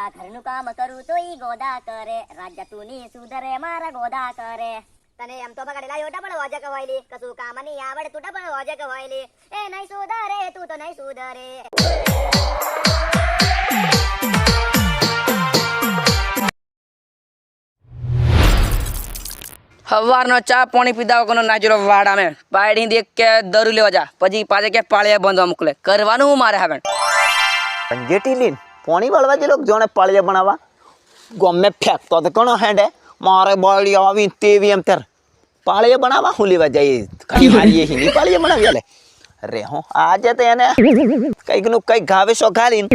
આખા ઘરનું કામ કરું તો ઈ ગોદા કરે. રાજા તું ની સુધરે મારા ગોદા કરે. તને એમ તો બગાડેલા યો ડબલ વાજે કવાયલી કશું કામ નહીં આવડે તું ડબલ વાજે કવાયલી એ નહીં સુધરે તું તો નહીં સુધરે. સવારનો ચા પાણી પીધા વગરનો નાચેલો વાડામે. પાડી દેખ કે દરું લેવા જા. પછી પાછે કે પાળિયા બંધવા મોકલે. કરવાનું મારે હવે. જેટી લીન પોણી વાળવા જે લોકો જોણે પાળિયા બનાવવા ગમે ફેંકતો તો ઘણો હેડે? મારે બળી આવી તેવી એમ ત્યારે. પાળિયા બનાવવા હું લેવા જઈએ? હારીએ હિની પાળિયા બનાવી લે. અરે હું આજે તો એને કંઈકનું કંઈક ઘાવે સો ઘાલીને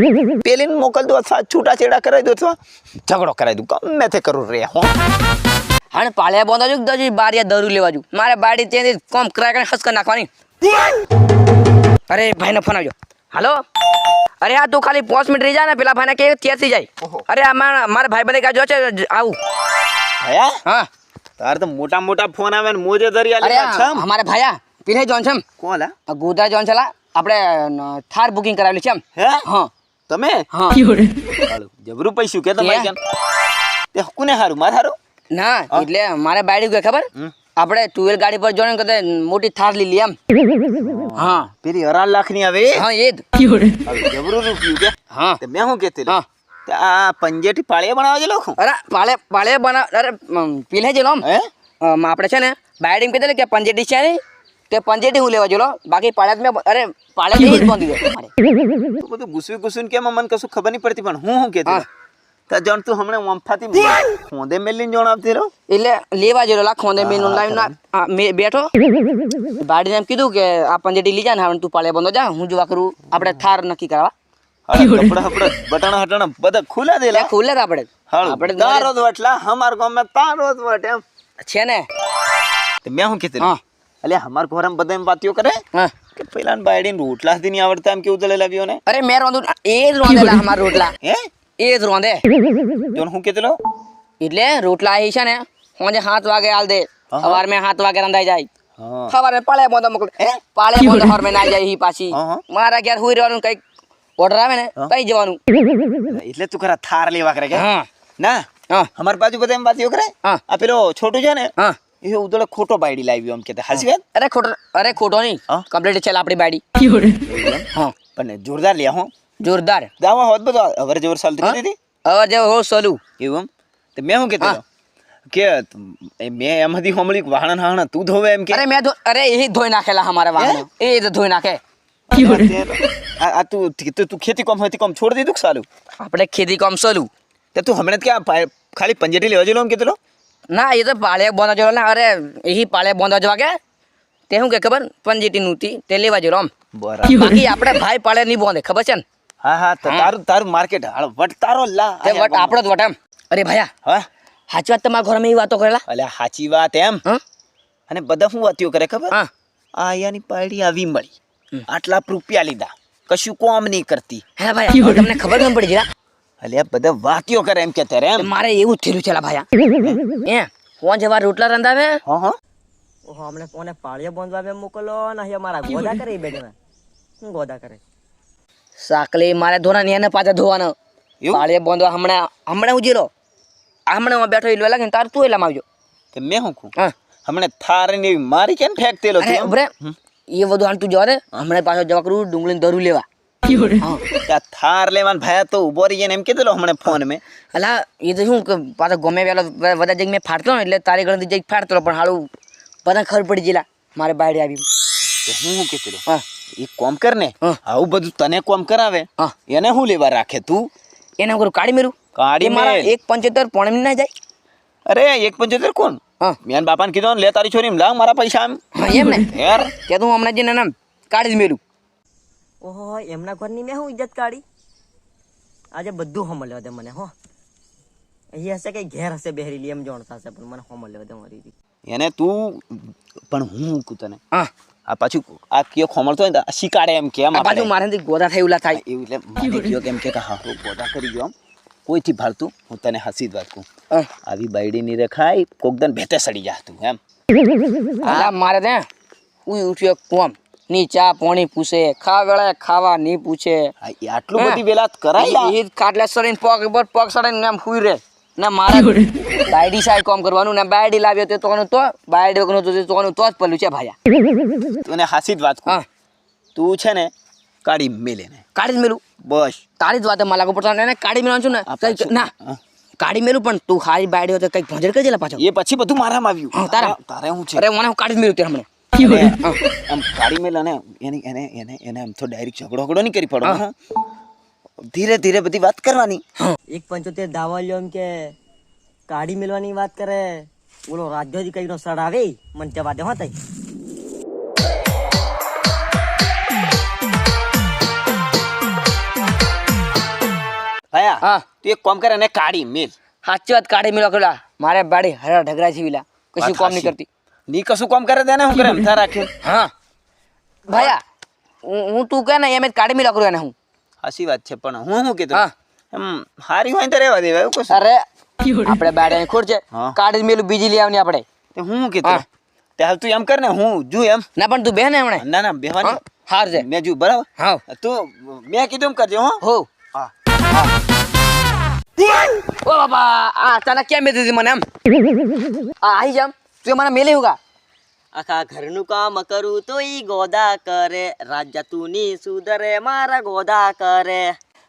પેલીને મોકલ દો અથવા છૂટા છેડા કરાવી દો અથવા ઝઘડો કરાવી દઉં. ગમે તે કરું રે હું. હા પાળિયા બાંધવા જુ દજી બારિયા દરું લેવા જુ મારે બાડી ત્યાંથી કોમ કરાય કરીને હસકર નાખવાની. અરે ભાઈનો ફોન આવ્યો હાલો? અરે હા તું ખાલી પાંચ મિનિટ રહી જા ને પેલા ભાઈને કે ત્યાંથી જાય. અરે આ મારા મારા ભાઈ બધા જો છે આવું. ભયા? હા. તાર તો મોટા મોટા ફોન આવે ને મોજે દરિયા અરે આ અમારે ભાયા પીલે જોન છે. કોણ આ? ગોધરા જોન છલા આપણે થાર બુકિંગ કરાવેલી છે એમ. હે? હા. તમે? હા. જબરું પૈસું કે તમે કે? તે કોને હારું મારે હારું? ના એટલે મારે બાયડી ગયો ખબર? હમ. આપણે ટુવેલ ગાડી પર જોડે કદે મોટી થાર લીલી એમ. હા. પેલી અઢાર લાખની આવે હા એ જ. જબરું રૂપિયું કે? હા. તે મેં શું કેતી હા. આ પંજેટી પાળે બનાવે છે? લોકો અરે પાળે પાળે બના અરે પીલે જેલો લોમ હે? આપણે છે ને બાયડિંગ કીધે કે પંજેટી છે ને તે પંજેટી હું લેવા જેલો બાકી પાળે મેં અરે પાળે જ બાંધી દો બધું ગુસવી ગુસવીને કેમ મને કશું ખબર નહીં પડતી પણ હું શું કેતી. તા જણ તું હમણે વંફાતી ખોંદે મેલીને જોણ રહો. એટલે લેવા જેલો લા ખોંદે મેં લાવીને ના- મેં બેઠો. બાયડીને એમ કીધું કે આ પંજેટી લઈ જા ને હવે તું પાળે બંધો જા હું જોવા કરું. આપણે થાર નક્કી કરવા. હાલો, કપડા બટાણા હટાણા બધા ખુલ્લા દેલા. ખુલ્લે આપણે. આપણે તારો જ વટલા હમાર ગામમાં તારો જ વટ એમ. છે ને? તે મેં શું કીધું? હા. અલે હમાર ઘોરામાં બધા એમ વાતીઓ કરે હા. કે પેલા બાયડીને રોટલા સુધી નહીં આવડતા એમ કેવું ચલે લાવ્યો ને અરે મેં રોંધું એ જ રોંધેલા અમારા રોટલા. હે? એ જ રોંધે. જોન હું કીધેલો એટલે રોટલા એ છે ને હોજે સાત વાગે આલ દે. સવાર મેં સાત વાગે રંધાઈ જાય. સવારે પાળે બોંધો મોકલે. પાળે બોંધો હર મેં ના જાય હી પાછી. મારા ઘેર હુઈ રહેવાનું કંઈક ઓર્ડર આવે ને. તઈ જવાનું. એટલે તું ખરા થાર લેવા કરે કે? ના અમાર બાજુ બધા એમ બાજુ કરે? આ પેલો છોટું છે ને હા. એ ઉદળે ખોટો બાયડી લાવ્યો એમ કે હાજી વાત? અરે ખોટો અરે ખોટો નહીં. કમ્પ્લીટ છે આપડી બાડી હા. પણ જોરદાર લે હું. જોરદાર. દાવા હોત બધો અવર જવર સાલ હા? હતી હવે જે હો સોલું એવું તો મેં શું. હતો? કે મેં એમાંથી હોમળી વાહણ હાણ તું ધોવે એમ કે. અરે મેં અરે એ ધોઈ નાખેલા અમારા વાહણ એ જ ધોઈ નાખે. આ તું તું તું ખેતી કોમ હતી કોમ છોડી દીધું સાલું આપણે ખેતી કોમ સલું તો તું હમણાં જ કે આ ખાલી પંજેટી લેવા જેલો એમ કીધું ના એ તો પાળે બોંધા જવા ના અરે એ પાળે બોંધા જવા કે તે શું કે ખબર? પંજેટી નું તે લેવા જેલો આમ બરાબર. બાકી આપણે ભાઈ પાળે નહીં બોંધે ખબર છે ને? હા હા તો તારું તારું માર્કેટ હાલ વટ તારો લા. તે વટ આપણો જ વટ એમ. અરે ભાયા હા? સાચી વાત તમારા ઘરમાં એ વાતો કરેલા? અલ્યા સાચી વાત એમ. અને બધા શું વાતીઓ કરે ખબર? હા. આ અહીંયાની પાયડી આવી મળી આટલા રૂપિયા લીધા. કશું કોમ નહીં કરતી. હે ભાઈ તમને ખબર કેમ પડી જરા? અલ્યા બધા વાતીઓ કરે એમ કે ત્યારે એમ. મારે એવું જ થયેલું છે ભાયા. એ કોણ જેવા રોટલા રંધાવે? હા હા. ઓહો અમને કોને પાળિયા બાંધવા બે મોકલો ને અહીંયા મારા ગોદા કરે બેઠા. હું ગોદા કરે? સાકલી મારે ધોના એને પાછા ધોવાનો. એવું? પાળે બોંધવા હમણાં હમણાં ઉજીરો હમણાં હું બેઠો એટલો લાગે તાર તું એટલામાં આવજો. તે મેં હું કહું? હા. હમણે થાર ને મારી કેમ ફેંકતેલો છે ઉભરે એ બધું હાલ તું જવા રે હમણાં પાછો જવા કરું ડુંગળી દરું લેવા. થાર લેવાન ભાયા તો ઊભો રહી જાય ને એમ કીધેલો હમણાં ફોન મેં. અલા એ તો શું કે પાછો ગમે વેલો બધા જઈ મેં ફાડતો ને એટલે તારી ગણતી જઈ ફાડતો પણ હાલું બધા ખબર પડી ગયેલા મારે બાયડે આવી. તો હું કીધેલો? હા. એ કોમ કર ને. આવું બધું તને કોમ કરાવે. એને હું લેવા રાખે તું? એને હું કરું? કાઢી મેરું? કાઢી મારા. એક પંચોતેર પોણે ના જાય. અરે એક પંચોતેર કોણ? મેન બાપાને કીધું લે તારી છોરી લાવ મારા પૈસા એમ એમ ને. યાર કે તું હમણાં જઈને નામ કાઢી જ મેલું ઓહો એમના ઘરની મેં હું ઇજ્જત કાઢી? આજે બધું હમલ્યો દે મને હો. અહીંયા હશે કે ઘેર હશે બેહરેલી એમ જાણતા હશે પણ મને હમલ્યો દે મારી એને તું પણ હું મૂકું તને. હા. આ પાછું આ કયો ખમણતો હોય ને એમ કે આ પાછું મારાથી ગોદા થાય એવું થાય. એવું એટલે કયો કેમ કે હા હું ગોદા કરી ગયો આમ. કોઈથી ભાળતું? હું તને હસી વાત કહું હા. આવી બાયડીની રેખાય કોકદન ભેતે સડી જા તું એમ. હા. મારે ત્યાં ઉઈ ઉઠ્યો કોમ. ની ચા પોણી પૂછે ખાગળે ખાવા ની પૂછે. આટલું બધી વેલાત કરાય એ કાટલા સડીને પગ પર પગ સડીને એમ ફૂઈ રે. ને મારે બાયડી સાઈડ કામ કરવાનું ને બાયડી લાવ્યો તે તોનું તો બાયડી વગરનું તો તોનું તો જ પેલું છે ભાયા. તને હાસી જ વાત હા. તું છે ને કાઢી મેલે ને. કાઢી મેલું? બસ. તારી જ વાત મને લાગુ પડતા ને કાઢી મેળવાનું છું ને. ના. કાઢી મેલું પણ તું હારી બાયડી હોય તો કંઈક ભોંજર કરી દેલા પાછો. એ પછી બધું મારામાં આવ્યું. તારા. તારે હું છે? અરે મને હું કાઢી જ મેલું તે હમણાં. આમ કાઢી મેલ અને એને એને એને એને આમ તો ડાયરેક્ટ ઝઘડો ઝઘડો નહીં કરી પડો ધીરે ધીરે બધી વાત કરવાની. એક પંચોતેર દાવાલ્યો એમ કે કાઢી મેળવાની વાત કરે. બોલો રાજ્યોથી કઈ નો સડ આવે મને જવા દે હા તઈ. હા. તું એક કામ કરે ને કાઢી મેલ. સાચી વાત કાઢી મેલો કરેલા મારે બાડી હરા ઢગરા છે વિલા કશું કામ નહીં કરતી. ની કશું કામ કરે તેને હું કરે થા રાખે. હા. ભાયા હું હું તું કે ને એમ જ કાઢી મેલા કરું એને હું. હાસી વાત છે પણ હું શું કીધું? એમ હારી હોય તો રહેવા દેવા એવું કશું? અરે આપણે બારે ખોર છે. કાઢી મેલું બીજી લઈ આવની આપણે. તે હું શું કીધું? તે હાલ તું એમ કર ને હું જુ એમ. ના પણ તું બે ને હમણે ના ના બેવાની હાર છે. મેં જુ બરાબર? હા તું મેં કીધું એમ કરજે હો. હો. હા ઓ બાબા આ તને કેમ મેં દીધી મને એમ? આ આવી જામ. તું મને મેલે હોગા? આખા ઘરનું કામ કરું તો ઈ ગોદા કરે રાજા તું ની સુધરે મારા ગોદા કરે.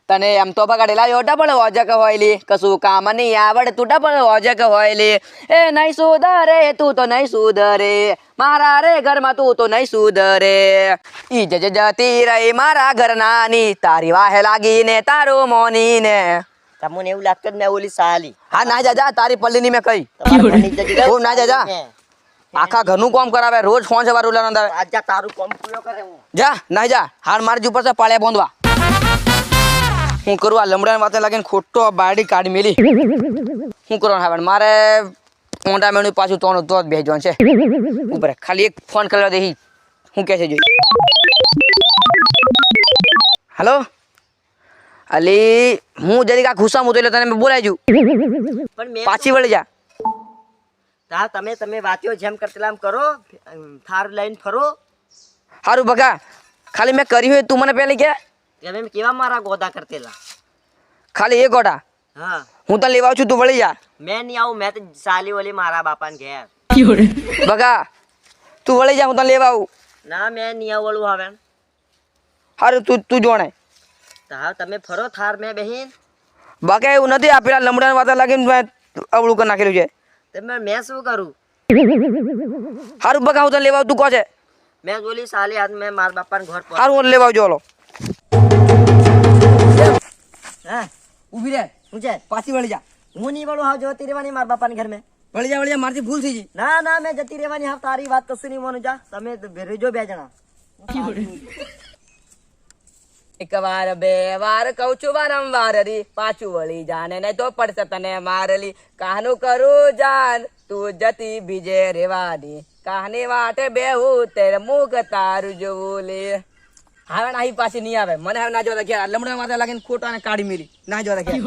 તને એમ તો પકડેલા યો પણ ઓજક હોયલી. કશું કામ નહીં આવડે તું પણ ઓજક હોયલી. એ નહીં સુધરે તું તો નહીં સુધરે. મારા રે ઘરમાં તું તો નહીં સુધરે. ઈ જજ જતી રહી મારા ઘર નાની તારી વાહે લાગીને તારું મોનીને. તમને એવું લાગતું જ ને ઓલી સાલી. હા ના જાજા તારી પલ્લીની મેં કઈ ઓ, ના જા, જા. આખા ઘરનું કામ કરાવે રોજ ફોન સવાર ઉલા આવે જા તારું કામ પૂરો કરે. હું જા ના જા હાર મારી ઉપર છે પાળે બોંધવા. હું કરું આ લમડાની વાતે લાગીને ખોટો બાડી કાઢી મેલી. શું કરવાનું હવે મારે મોટા મેળું પાછું તોનું તો જ ભેજવાનું છે. ઉપર ખાલી એક ફોન કરવા દે હું કે છે જોઈ. હલો? અલી હું જરીક આ ખુશામાં હતો એટલે તને મેં બોલાવી જઉં પણ મેં પાછી વળી જા. હા તમે તમે વાત્યો જેમ કરતા એમ કરો થાર લઈને ફરો. સારું બગા. ખાલી મેં કર્યું હોય તું મને પહેલી કે. તમે કેવા મારા ગોદા કરતેલા? ખાલી એ ગોડા? હા. હું તને લેવા આવું છું તું વળી જા. મેં નહીં આવું મેં તો સાલી વળી મારા બાપાને ઘેર. બગા તું વળી જા હું તને લેવા આવું. ના મેં નહીં આવું વળું હવે. સારું તું તું જોણે. તા તમે ફરો થાર મેં બહેન. બાકી એવું નથી આ પેલા લમડાની વાતા લાગીને મેં અવળું કરી નાખેલું છે. તમે મેં શું કરું? સારું બગા હું તને લેવા આવું તું કહો છે. મેં જોલી સાલી હાથ મેં મારા બાપાને ઘર પર સારું લેવા આવજો હલો. હા ઊભી રહે. શું છે? પાછી વળી જા. હું નહીં વળું હાવ જતી રહેવાની મારા બાપાને ઘર મેં. વળી જા વળી જા મારથી ભૂલ થઈ ગઈ. ના ના મેં જતી રહેવાની હાવ તારી વાત કશું નહીં માનું જા. તમે તો બે જણા. એક વાર બે વાર છું વારંવાર રી. પાછું વળી જાને નહીં તો પડશે તને મારલી. કાહનું કરું જાન? તું જતી બીજે રેવાની કાહની વાટે બેહું તેર મુખ તારું જોવું લે. હવે ના પાછી નહીં આવે. મને હવે ના જોતા ઘેર લમડા માથે લાગીને ખોટા ને કાઢી મેલી. ના જોતા ઘેર